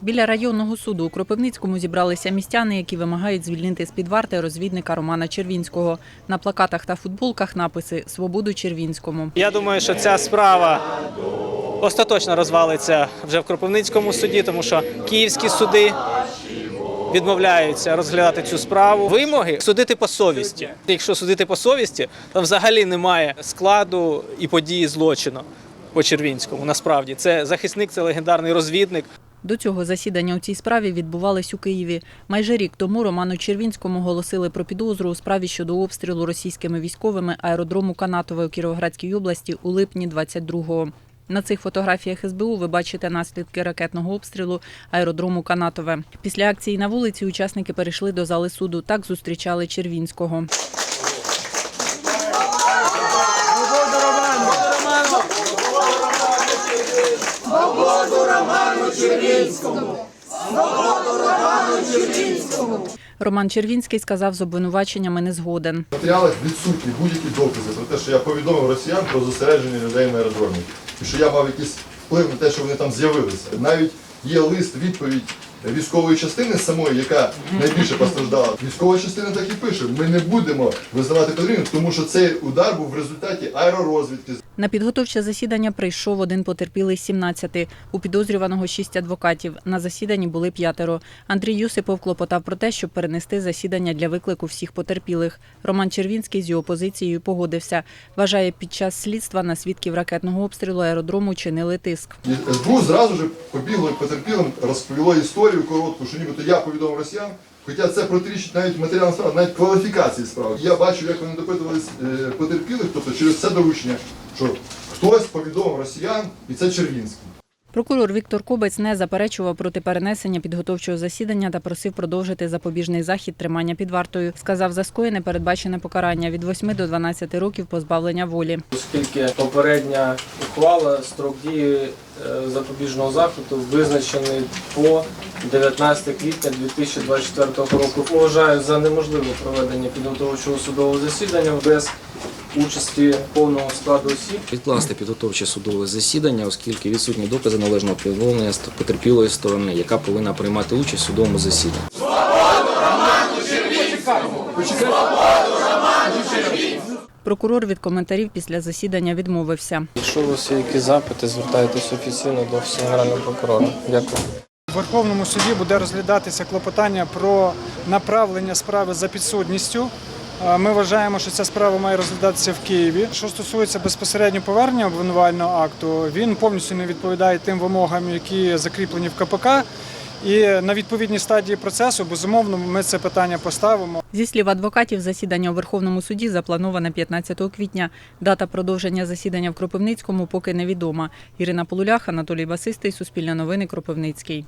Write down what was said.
Біля районного суду у Кропивницькому зібралися містяни, які вимагають звільнити з-під варти розвідника Романа Червінського. На плакатах та футболках написи Свободу Червінському. Я думаю, що ця справа остаточно розвалиться вже в Кропивницькому суді, тому що київські суди відмовляються розглядати цю справу. Вимоги судити по совісті. Якщо судити по совісті, то взагалі немає складу і події злочину по Червінському. Насправді це захисник, це легендарний розвідник. До цього засідання у цій справі відбувались у Києві. Майже рік тому Роману Червінському оголосили про підозру у справі щодо обстрілу російськими військовими аеродрому Канатове у Кіровоградській області у липні 22-го. На цих фотографіях СБУ ви бачите наслідки ракетного обстрілу аеродрому Канатове. Після акції на вулиці учасники перейшли до зали суду. Так зустрічали Червінського. Роман Червінський сказав, з обвинуваченнями не згоден. В матеріалах відсутні будь-які докази про те, що я повідомив росіян про зосередження людей на аеродромі. І що я мав якийсь вплив на те, що вони там з'явилися. Навіть є лист, відповідь військової частини самої, яка найбільше постраждала. Військова частина так і пише: ми не будемо визнавати потрібним, тому що цей удар був в результаті аеророзвідки. На підготовче засідання прийшов один потерпілий з 17. У підозрюваного шість адвокатів. На засіданні були п'ятеро. Андрій Юсипов клопотав про те, щоб перенести засідання для виклику всіх потерпілих. Роман Червінський з його позицією погодився. Вважає, під час слідства на свідків ракетного обстрілу аеродрому чинили тиск. СБУ зразу ж побігло потерпілим, розповіло історію коротку, що нібито я повідомив росіян. Хоча це протирічить навіть матеріалам справи, навіть кваліфікації справи. Я бачив, як вони допитувались е, потерпілих, тобто через це доручення, що хтось повідомив росіян, і це Червінський. Прокурор Віктор Кобець не заперечував проти перенесення підготовчого засідання та просив продовжити запобіжний захід тримання під вартою. Сказав, за скоєне передбачене покарання від 8 до 12 років позбавлення волі. Оскільки попередня ухвала строк дії е, запобіжного заходу визначений по 19 квітня 2024 року. Вважаю за неможливе проведення підготовчого судового засідання без участі повного складу осіб. Відкласти підготовче судове засідання, оскільки відсутні докази належного повідомлення потерпілої сторони, яка повинна приймати участь у судовому засіданні. Прокурор від коментарів після засідання відмовився. Якщо у вас є якісь запити, звертайтесь офіційно до Генерального прокурора. Дякую. Верховному суді буде розглядатися клопотання про направлення справи за підсудністю. Е, Ми вважаємо, що ця справа має розглядатися в Києві. Що стосується безпосередньо повернення обвинувального акту, він повністю не відповідає тим вимогам, які закріплені в КПК. І на відповідній стадії процесу, безумовно, ми це питання поставимо. Зі слів адвокатів, засідання у Верховному суді заплановане 15 квітня. Дата продовження засідання в Кропивницькому поки невідома. Ірина Полулях, Анатолій Басистий, Суспільне новини, Кропивницький.